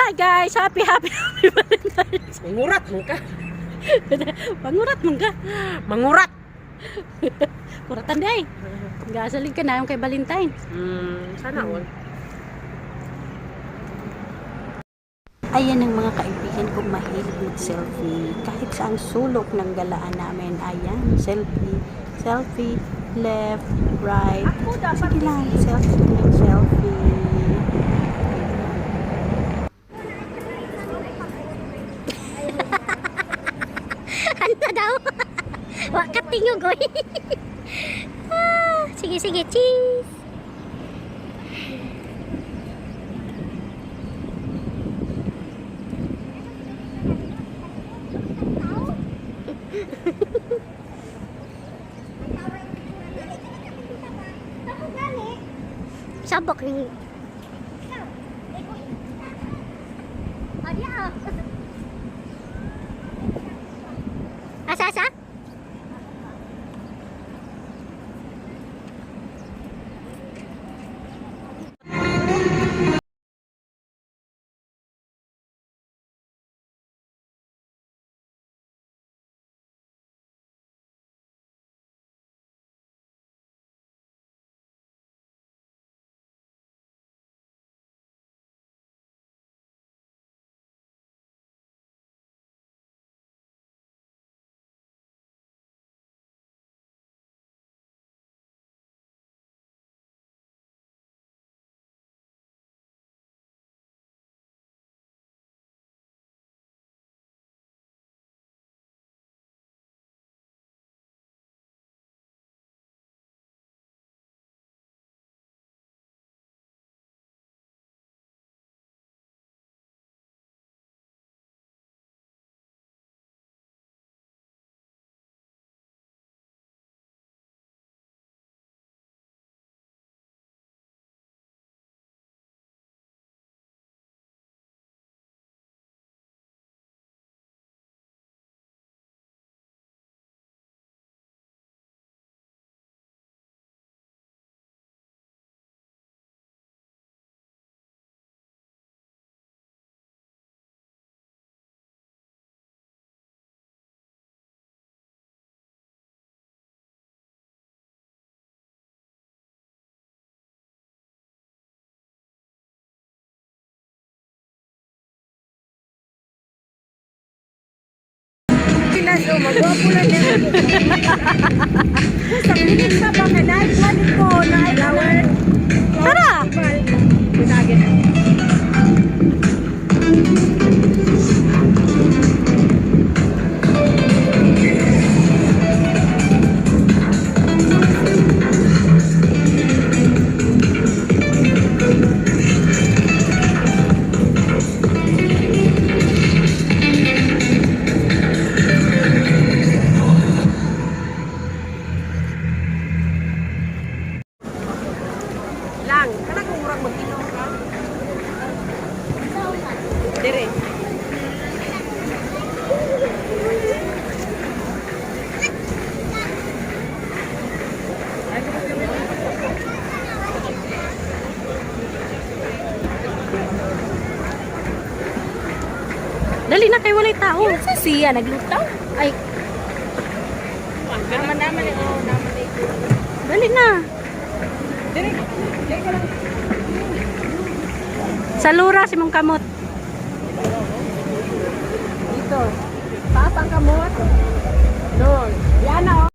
Hi guys! Happy, happy, happy Valentine's! Mangurat mo ka. Pangurat mong ka. Mangurat. Kuratan di ay. Gasaling ka na yung kay Valentine. Hmm, sana all. Ayan ang mga kaibigan kong mahilig mag-selfie. Kahit sa ang sulok ng galaan namin. Ayan, selfie. Selfie. Left, right. Sige lang, selfie selfie. Tingog, oy. ah, sige, sige, cheese. Sabok ni. Sila do, magwapo lang yan. Sa minit pa ba kuwanin ko na ay flower. Tara! Siya naglutaw. Ay, Naman naman eh. Oh, naman eh. dali na. Ka lang. Sa lura si mong kamot. Dito. Taas ang kamot. Doon. Yan na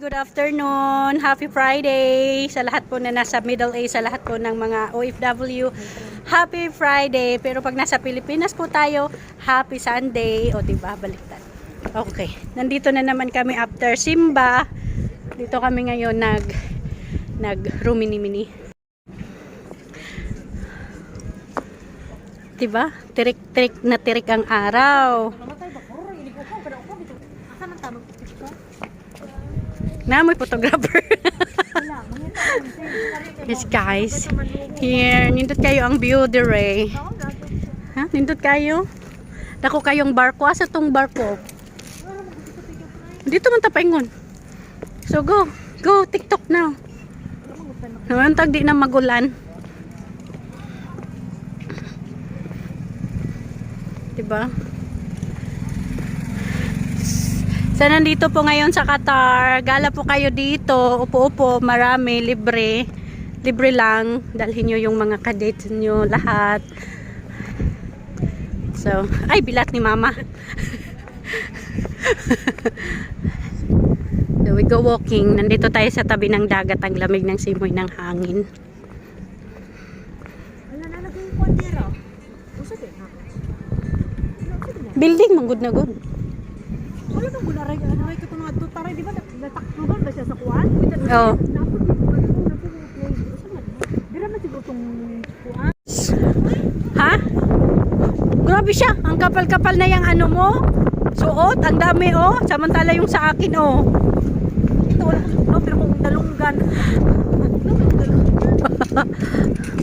good afternoon. Happy Friday sa lahat po na nasa Middle A, sa lahat po ng mga OFW. Happy Friday. Pero pag nasa Pilipinas po tayo, Happy Sunday. O diba, baliktad. Okay, nandito na naman kami after Simba. Dito kami ngayon nag nag rumini-mini. Diba? Tirik-tirik na tirik ang araw. Namoy photographer. yes guys. Here, nindot kayo ang view dire. Ha? Nindot kayo? Dako kayong barko. Asa tong barko? Dito man tapaingon. So go. Go TikTok now. Naman tag di na magulan. Diba? So, nandito po ngayon sa Qatar. Gala po kayo dito. Upo-upo, marami, libre. Libre lang. Dalhin nyo yung mga kadets nyo, lahat. So, ay, bilat ni mama. so, we go walking. Nandito tayo sa tabi ng dagat. Ang lamig ng simoy ng hangin. Building, manggod na good. Nang gularay. Ano ray ko mga tutaray, di ba? Nataktuhan ba siya sa kuwan? Oo. Ko Dira man siguro tong kuwan. Ha? Grabe siya. Ang kapal-kapal na yung ano mo. Suot. Ang dami oh. Samantala yung sa akin oh. Ito wala no, pero kung dalunggan.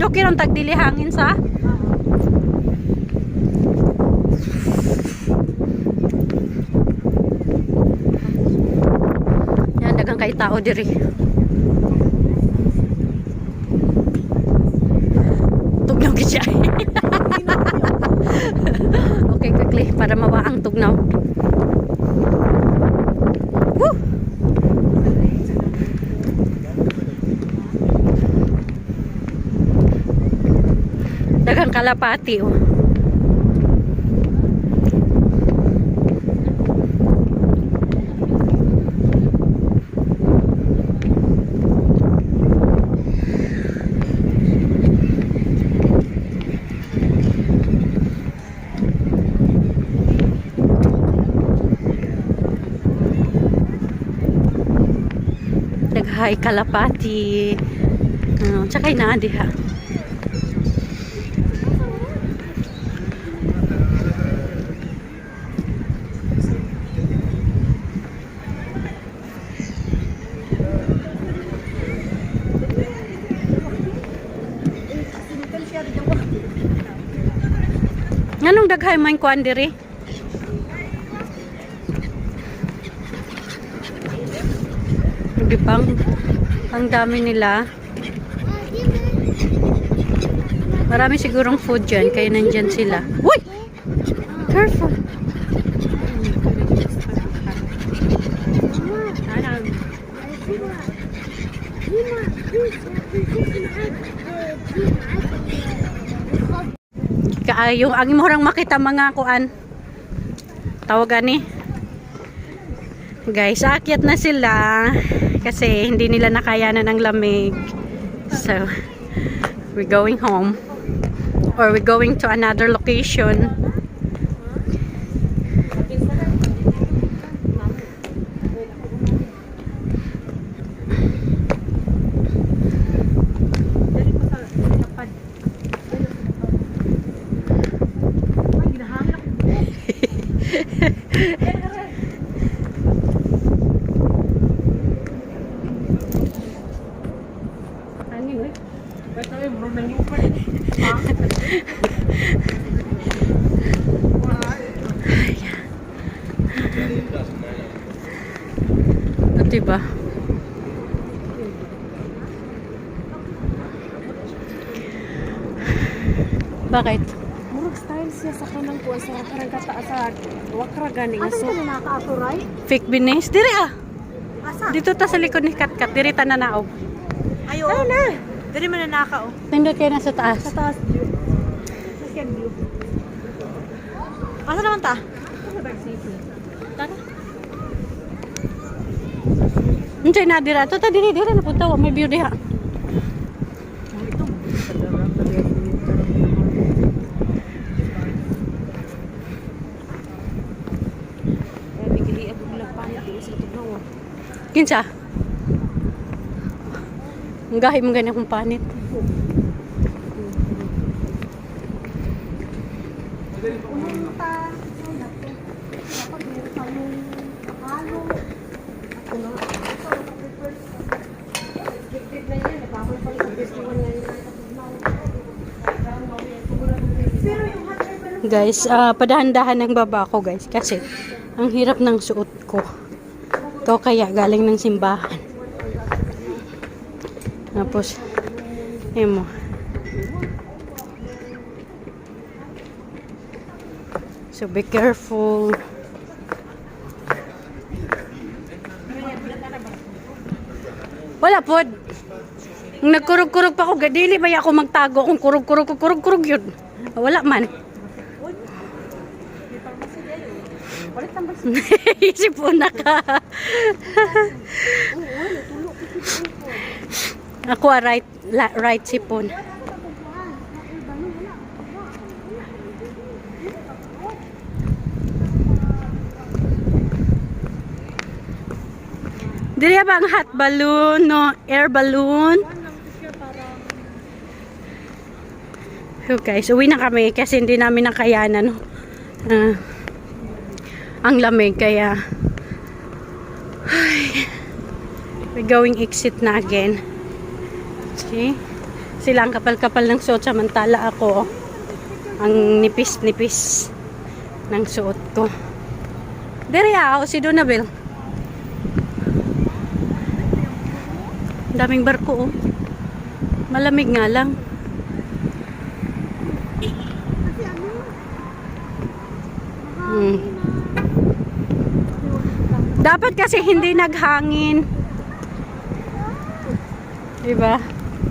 Hangin manggod. Okay ron tagdili hangin sa. Yan dagang kay tao diri. Tugnaw gid siya. okay quickly para mawaang tugnaw. Dagang kalapati oh. Daghay kalapati. Uh, tsaka na diha. Daghay man kuan diri? Hindi pang ang dami nila. Marami sigurong food dyan, kaya nandyan sila. Uy! Careful! Kaayo, ang imorang makita mga kuan. Tawagan ni. Guys, aakyat na sila kasi hindi nila nakayanan ng lamig. So, we're going home or we're going to another location. Dali pa sa lapad. Ay, ginahangin ako. Hangin, eh. Basta ay, bro, nang lupa eh. O, diba? Bakit? Siya sa kanang kuha sa karang kataas sa wakra gani nga so. ka nakaka-aturay? Fake binis. Diri ah. Asa? Dito ta sa likod ni Katkat. Diri ta na naog. Ayo. Ano na? Dili man na naka oh. Nindot kayo na sa taas. Sa taas view. Second view. Asa naman ta? Tara. Unsay na dira. Ito ta diri diri na punta. Wa may view diha. Eh, bigili ako bilang panik dito sa tugnaw. Kinsa? Ang gahi mo ganyan kung panit. Guys, ah padahan-dahan ng baba ko guys. Kasi, ang hirap ng suot Ito kaya galing ng simbahan. Tapos, ayun mo. So, be careful. Wala po. Nagkurog-kurog pa ako, gadili ba ako magtago kung kurog-kurog kurog-kurog yun. Wala man. Isip po na ka. Ako ah, right, la, right sipon. Dili ba ang hot balloon, no? Air balloon? So guys, uwi na kami kasi hindi namin nakayanan, no? Ah, ang lamig kaya ay, we're going exit na again. See? Sila ang kapal-kapal ng suot samantala ako ang nipis-nipis ng suot ko. Dere ako si Donabel. Daming barko oh. Malamig nga lang. Dapat kasi hindi naghangin. Diba?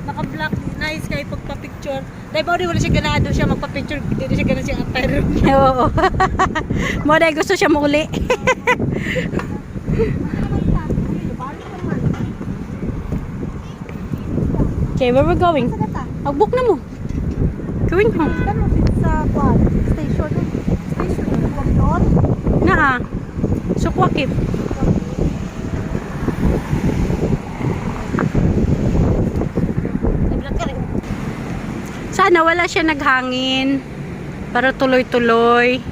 Naka-black nice kay pagpa-picture. Dahil ba wala siya ganado siya magpa-picture, hindi siya ganado siya attire. Oo. Mo dahil gusto siya muli. okay, where we going? Mag-book na mo. Going home. Sa? Station. Station. Naa. Sukwakip. Sana wala siya naghangin. Para tuloy-tuloy.